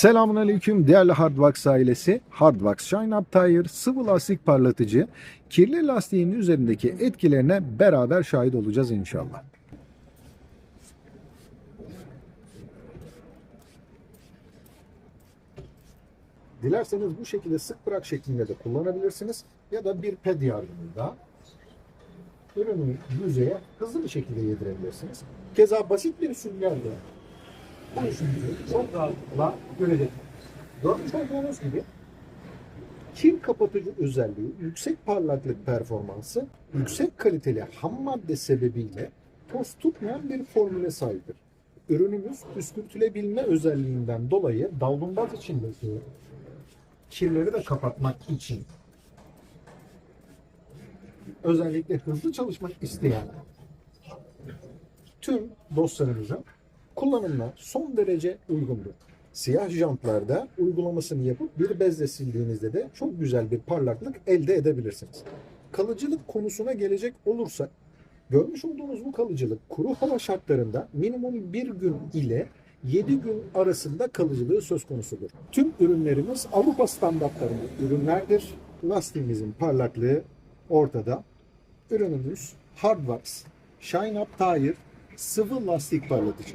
Selamun Aleyküm değerli Hardwax ailesi. Hardwax Shine Up Tire sıvı lastik parlatıcı kirli lastiğin üzerindeki etkilerine beraber şahit olacağız inşallah. Dilerseniz bu şekilde sık bırak şeklinde de kullanabilirsiniz ya da bir ped yardımıyla ürünü yüzeye hızlı bir şekilde yedirebilirsiniz. Keza basit bir süngerle bu işimizi çok rahatlıkla göreceksiniz. Görmüş olduğunuz gibi kir kapatıcı özelliği, yüksek parlaklık performansı, yüksek kaliteli ham madde sebebiyle toz tutmayan bir formüle sahiptir. Ürünümüz püskürtülebilme özelliğinden dolayı davlumbaz içindeki kirleri de kapatmak için özellikle hızlı çalışmak isteyen tüm dostlarımızın kullanımına son derece uygundur. Siyah jantlarda uygulamasını yapıp bir bezle sildiğinizde de çok güzel bir parlaklık elde edebilirsiniz. Kalıcılık konusuna gelecek olursak görmüş olduğunuz bu kalıcılık kuru hava şartlarında minimum bir gün ile 7 gün arasında kalıcılığı söz konusudur. Tüm ürünlerimiz Avrupa standartlarında ürünlerdir. Lastiğimizin parlaklığı ortada. Ürünümüz Hardwax Shine Up Tire sıvı lastik parlatıcı.